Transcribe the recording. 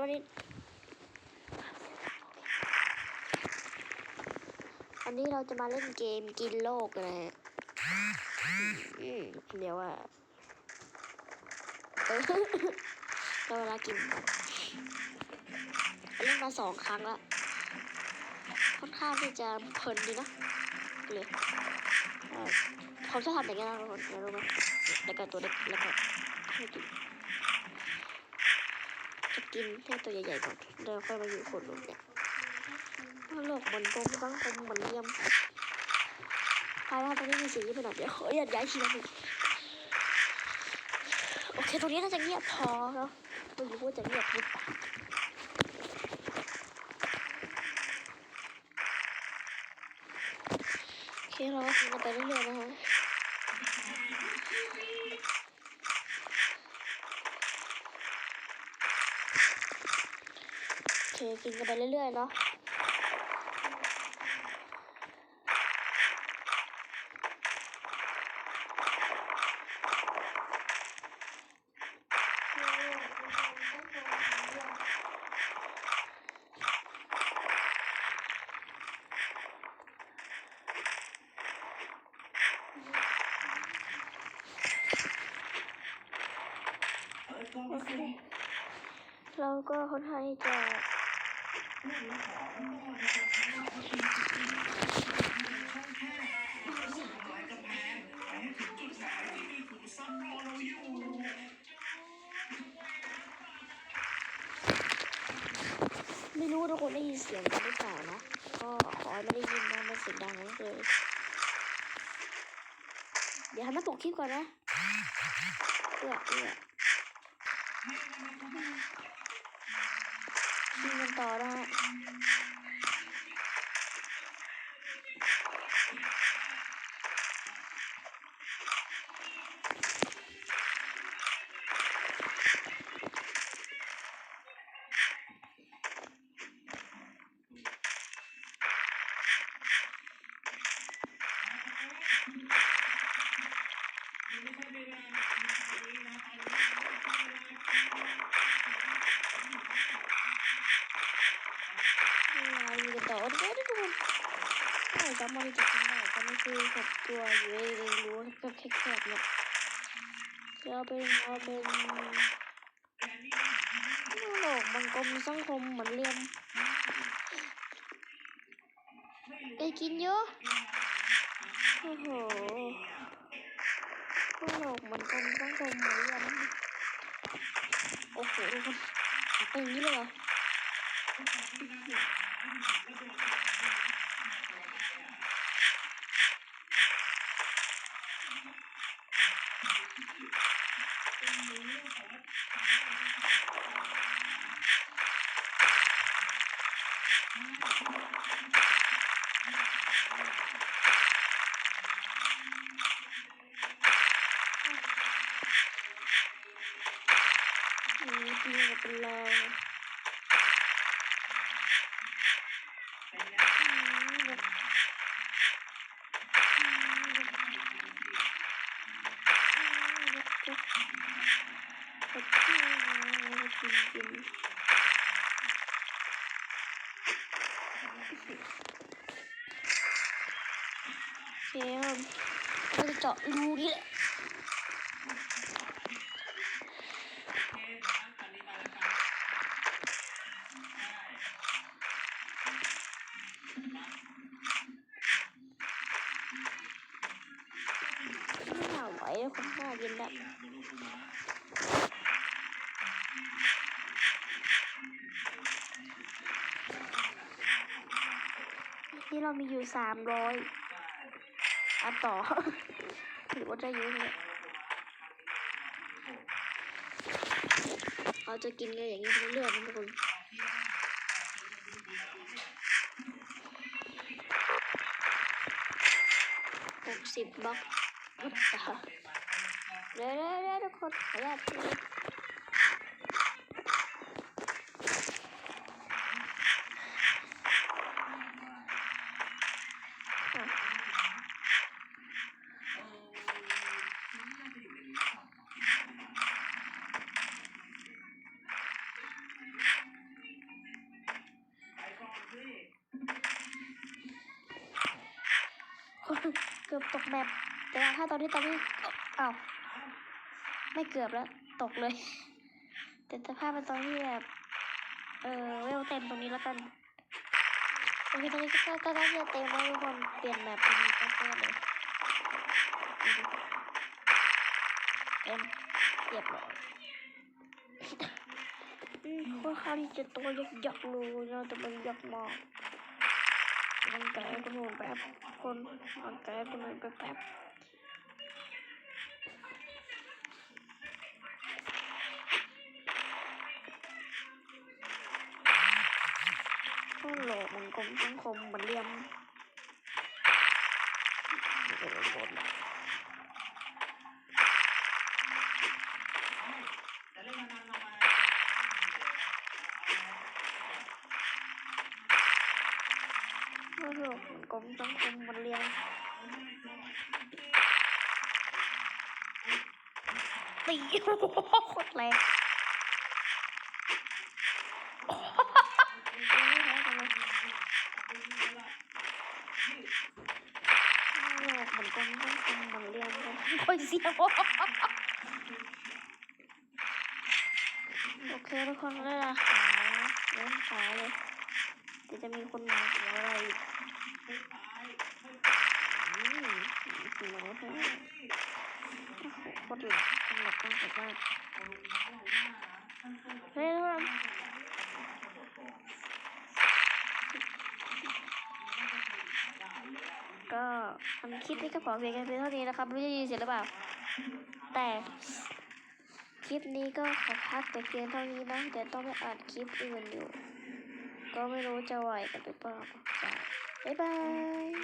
ตอนนี้อันนี้เราจะมาเล่นเกมกินโลกนะฮะเดี๋ยวอะเออเราเวลากินกันเล่นมาสองครั้งละ ค่อนข้างที่จะเพลินดีนะเลยเอ่อเขาจะทำอย่างเงี้ยนะทุกคนรู้ไหมแล้วก็ตัวเล็กแล้วก็ให้กิน กินแค่ตัวใหญ่ๆก่อนเดี๋ยวค่อยมาอยู่คนลงเนี่ยถ้าโลกมันกลมสังคมเหมือนเยี่ยมภายในตรงนี้มีสีไปหน่อยเดี๋ยวขออยากย้ายทีละหนึ่งโอเคตรงนี้น่าจะเงียบพอแล้วไม่รู้ว่าจะเงียบหรือเปล่าโอเคเราก็กินกันไปเรื่อยๆนะฮะโอ เคกินกันไปเรื่อยๆเนาะโอเคเราก็ค่อนข้างที่จะ ไม่รู้ทุกคนได้ยินเสียงกันหรือเปล่านะ ก็ขอไม่ได้ยินนะมันเสียงดังเลย เดี๋ยวทำหน้าปกคลิปก่อนนะเอื้อเอือ กินกันต่อนะฮะเราอยู่กันต่อเดี๋ยวทุกคน ไม่สามารจะกินได้แต่ไม่คือหกตัวอยู่ในรั้กับแคบๆเนี่ยเราเป็นเราเป็นโลกมันกลมสังคมเหมือนเรียมไปกินเยอะโอ้โหโลกมันกลมสังคมเหมือนเรียมโอ้โหทุกคนเป็นอย่างนี้เลยเหรอ อืมกินกับเป็นรอืมแบบอืมแบบอืมแบบแบบแบบที่เรากินกินโอเคครับเราจะเจาะรูนี่แหละ ไม่น่าไหวคนหน้าเย็น แบบนี่เรามีอยู่สามร้อยอันต่อถือว่าจะเยอะเลยเราจะกินกันอย่างนี้ไปเรื่อยๆนะทุกคนหกสิบบล็อกต่อ เร็วๆทุกคนขยับเกือบตกแบบแต่ถ้าตอนนี้ตอนนี้อ้า ไม่เกือบแล้ว ตกเลย แต่สภาพเป็นตอนที่แบบเออเวลเต็มตรงนี้แล้วกันโอเคตรงนี้ก็ก็ก็จะเต็มแล้วทุกคนเปลี่ยนแบบเป็นเต็มเลยเต็มเรียบร้อยอืมค่อนข้างที่จะตัวยักษ์เลยนะแต่มันยักษ์มากมันแก่คนนู้นแป๊บคนมันแก่คนนู้นแบแป๊บ ก็โหลมันกลมต้องคมมันเลี่ยมเดี๋ยวมันก็โหลมันกลมต้องคมมันเลี่ยมตีโอ้โหโคตรแรงโอ้โหไม่แพ้กันเลย โลกเหมือนกันต้องทำมันเรียนกันค่อย เสียวโอเคทุกคนได้ละหาเล่นขาเลยจะจะมีคนมาหัวอะไรอีกสีน้อยแท้โอ้โคตรหลับหลับมากลับบ้านเฮ้ย ทุกคนก็ทำคลิปนี้ก็ขอเพียงแค่เพียงเท่านี้นะครับไม่รู้จะยินเสียงหรือเปล่า แต่คลิปนี้ก็ขอพักแต่เพียงเท่านี้นะเดี๋ยวต้องไปอัดคลิปอื่นอยู่ ก็ไม่รู้จะไหวกันหรือเปล่าจ้ะบ๊ายบาย